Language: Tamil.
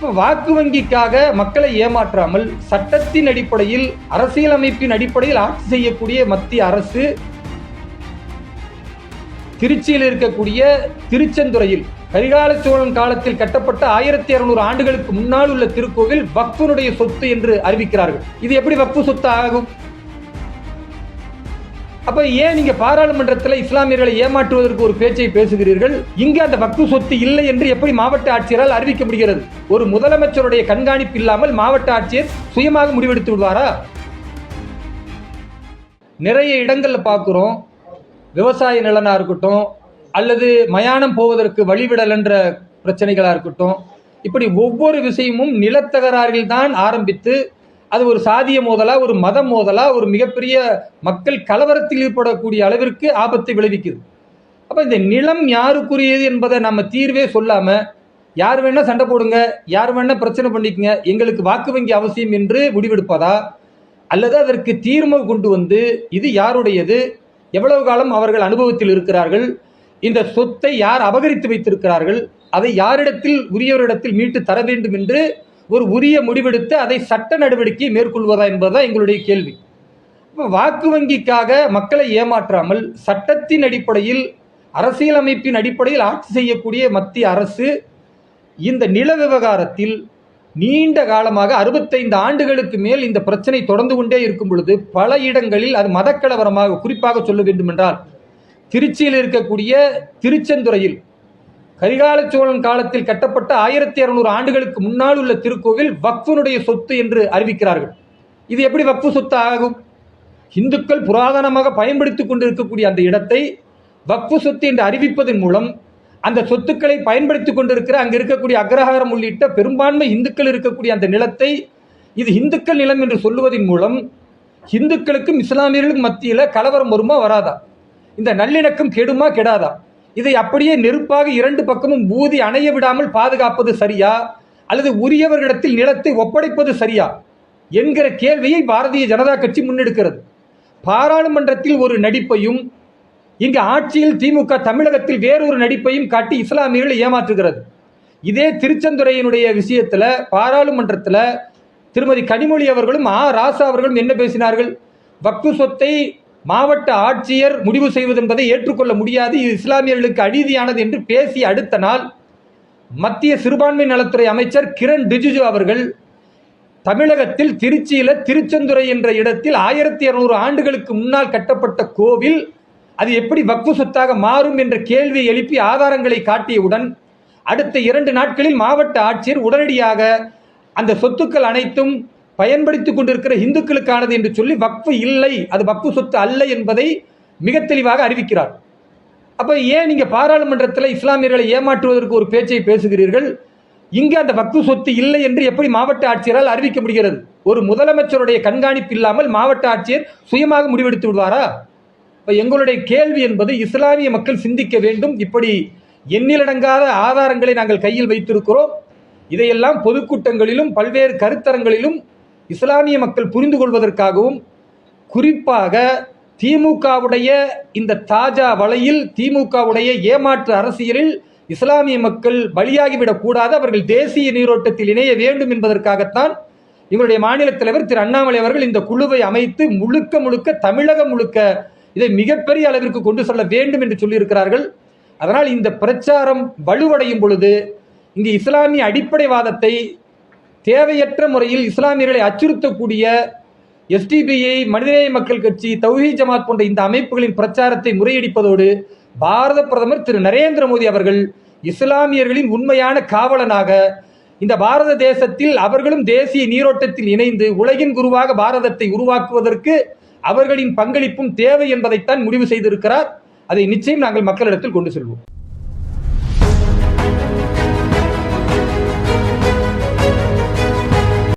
வாக்கு வங்கிக்காக மக்களை ஏமாற்றாமல் சட்டத்தின் அடிப்படையில் அரசியலமைப்பின் அடிப்படையில் ஆட்சி செய்யக்கூடிய மத்திய அரசு திருச்சியில் இருக்கக்கூடிய திருச்செந்துறையில் கரிகால சோழன் காலத்தில் கட்டப்பட்ட ஆயிரத்தி இருநூறு ஆண்டுகளுக்கு முன்னால் உள்ள திருக்கோவில் வக்ஃபனுடைய சொத்து என்று அறிவிக்கிறார்கள். இது எப்படி வக்ஃபு சொத்து ஆகும்? அப்ப ஏன் நீங்க பாராளுமன்றத்தில் இஸ்லாமியர்களை ஏமாற்றுவதற்கு ஒரு பேச்சை பேசுகிறீர்கள்? இங்கு அந்த வக்கு சொத்து இல்லை என்று எப்படி மாவட்ட ஆட்சியரால் அறிவிக்க முடிகிறது? ஒரு முதலமைச்சருடைய கண்காணிப்பு இல்லாமல் மாவட்ட ஆட்சியர் சுயமாக முடிவெடுத்து விடுவாரா? நிறைய இடங்கள்ல பார்க்குறோம் விவசாய நிலனா இருக்கட்டும் அல்லது மயானம் போவதற்கு வழிவிடல் என்ற பிரச்சனைகளாக இருக்கட்டும். இப்படி ஒவ்வொரு விஷயமும் நிலத்தகராறில் தான் ஆரம்பித்து அது ஒரு சாதிய மோதலா ஒரு மத மோதலா ஒரு மிகப்பெரிய மக்கள் கலவரத்தில் ஈடுபடக்கூடிய அளவிற்கு ஆபத்தை விளைவிக்குது. அப்போ இந்த நிலம் யாருக்குரியது என்பதை நம்ம தீர்வே சொல்லாமல் யார் வேணால் சண்டை போடுங்க யார் வேணால் பிரச்சனை பண்ணிக்கங்க எங்களுக்கு வாக்கு வங்கி அவசியம் என்று முடிவெடுப்பதா? அல்லது அதற்கு தீர்வு கொண்டு வந்து இது யாருடையது? எவ்வளவு காலம் அவர்கள் அனுபவத்தில் இருக்கிறார்கள்? இந்த சொத்தை யார் அபகரித்து வைத்திருக்கிறார்கள்? அதை யாரிடத்தில் உரியவரிடத்தில் மீட்டு தர வேண்டும் என்று ஒரு உரிய முடிவெடுத்து அதை சட்ட நடவடிக்கை மேற்கொள்வதா என்பதுதான் எங்களுடைய கேள்வி. இப்போ வாக்கு வங்கிக்காக மக்களை ஏமாற்றாமல் சட்டத்தின் அடிப்படையில் அரசியலமைப்பின் அடிப்படையில் ஆட்சி செய்யக்கூடிய மத்திய அரசு இந்த நில விவகாரத்தில் நீண்ட காலமாக அறுபத்தைந்து ஆண்டுகளுக்கு மேல் இந்த பிரச்சனை தொடர்ந்து கொண்டே இருக்கும் பொழுது பல இடங்களில் அது மதக்கலவரமாக குறிப்பாக சொல்ல வேண்டுமென்றால் திருச்சியில் இருக்கக்கூடிய திருச்செந்துறையில் கரிகால சோழன் காலத்தில் கட்டப்பட்ட ஆயிரத்தி இருநூறு ஆண்டுகளுக்கு முன்னால் உள்ள திருக்கோவில் வக்ஃபுனுடைய சொத்து என்று அறிவிக்கிறார்கள். இது எப்படி வக்ஃபு சொத்து ஆகும்? இந்துக்கள் புராதனமாக பயன்படுத்திக் கொண்டிருக்கக்கூடிய அந்த இடத்தை வக்ஃபு சொத்து என்று அறிவிப்பதன் மூலம் அந்த சொத்துக்களை பயன்படுத்தி கொண்டிருக்கிற அங்கே இருக்கக்கூடிய அக்ரஹாரம் உள்ளிட்ட பெரும்பான்மை இந்துக்கள் இருக்கக்கூடிய அந்த நிலத்தை இது இந்துக்கள் நிலம் என்று சொல்லுவதன் மூலம் இந்துக்களுக்கும் இஸ்லாமியர்களுக்கும் மத்தியில் கலவரம் வருமா வராதா? இந்த நல்லிணக்கம் கெடுமா கெடாதா? இதை அப்படியே நெருப்பாக இரண்டு பக்கமும் ஊதி அணைய விடாமல் பாதுகாப்பது சரியா? அல்லது உரியவர்களிடத்தில் நிலத்தை ஒப்படைப்பது சரியா? என்கிற கேள்வியை பாரதிய ஜனதா கட்சி முன்னெடுக்கிறது. பாராளுமன்றத்தில் ஒரு நடிப்பையும் இங்கு ஆட்சியில் திமுக தமிழகத்தில் வேறொரு நடிப்பையும் காட்டி இஸ்லாமியர்களை ஏமாற்றுகிறது. இதே திருச்செந்துறையினுடைய விஷயத்தில் பாராளுமன்றத்தில் திருமதி கனிமொழி அவர்களும் ஆ. ராசா அவர்களும் என்ன பேசினார்கள்? வக்கு சொத்தை மாவட்ட ஆட்சியர் முடிவு செய்வது என்பதை ஏற்றுக்கொள்ள முடியாது. இது இஸ்லாமியர்களுக்கு அநீதியானது என்று பேசிய அடுத்த நாள் மத்திய சிறுபான்மை நலத்துறை அமைச்சர் கிரண் ரிஜிஜு அவர்கள் தமிழகத்தில் திருச்சியில் திருச்செந்துறை என்ற இடத்தில் ஆயிரத்தி இரநூறு ஆண்டுகளுக்கு முன்னால் கட்டப்பட்ட கோவில் அது எப்படி வக்ஃபு சொத்தாக மாறும் என்ற கேள்வியை எழுப்பி ஆதாரங்களை காட்டியவுடன் அடுத்த இரண்டு நாட்களில் மாவட்ட ஆட்சியர் உடனடியாக அந்த சொத்துக்கள் அனைத்தும் பயன்படுத்தி கொண்டிருக்கிற இந்துக்களுக்கானது என்று சொல்லி வக்ஃபு இல்லை அது வக்ஃபு சொத்து அல்ல என்பதை மிக தெளிவாக அறிவிக்கிறார். அப்போ ஏன் நீங்கள் பாராளுமன்றத்தில் இஸ்லாமியர்களை ஏமாற்றுவதற்கு ஒரு பேச்சை பேசுகிறீர்கள்? இங்கே அந்த வக்ஃபு சொத்து இல்லை என்று எப்படி மாவட்ட ஆட்சியரால் அறிவிக்க முடிகிறது? ஒரு முதலமைச்சருடைய கண்காணிப்பு இல்லாமல் மாவட்ட ஆட்சியர் சுயமாக முடிவெடுத்து விடுவாரா? இப்போ எங்களுடைய கேள்வி என்பது இஸ்லாமிய மக்கள் சிந்திக்க வேண்டும். இப்படி எண்ணிலடங்காத ஆதாரங்களை நாங்கள் கையில் வைத்திருக்கிறோம். இதையெல்லாம் பொதுக்கூட்டங்களிலும் பல்வேறு கருத்தரங்களிலும் இஸ்லாமிய மக்கள் புரிந்து கொள்வதற்காகவும் குறிப்பாக திமுகவுடைய இந்த தாஜா வலையில் திமுகவுடைய ஏமாற்று அரசியலில் இஸ்லாமிய மக்கள் பலியாகிவிடக் கூடாது அவர்கள் தேசிய நீரோட்டத்தில் இணைய வேண்டும் என்பதற்காகத்தான் இவருடைய மாநில தலைவர் திரு அண்ணாமலை அவர்கள் இந்த குழுவை அமைத்து முழுக்க முழுக்க தமிழகம் முழுக்க இதை மிகப்பெரிய அளவிற்கு கொண்டு செல்ல வேண்டும் என்று சொல்லியிருக்கிறார்கள். அதனால் இந்த பிரச்சாரம் வலுவடையும் பொழுது இங்கு இஸ்லாமிய அடிப்படைவாதத்தை தேவையற்ற முறையில் இஸ்லாமியர்களை அச்சுறுத்தக்கூடிய எஸ்டிபிஐ மனிதநேய மக்கள் கட்சி தௌஹி ஜமாத் போன்ற இந்த அமைப்புகளின் பிரச்சாரத்தை முறையடிப்பதோடு பாரத பிரதமர் திரு நரேந்திர மோடி அவர்கள் இஸ்லாமியர்களின் உண்மையான காவலனாக இந்த பாரத தேசத்தில் அவர்களும் தேசிய நீரோட்டத்தில் இணைந்து உலகின் குருவாக பாரதத்தை உருவாக்குவதற்கு அவர்களின் பங்களிப்பும் தேவை என்பதைத்தான் முடிவு செய்திருக்கிறார். அதை நிச்சயம் நாங்கள் மக்களிடத்தில் கொண்டு செல்வோம்.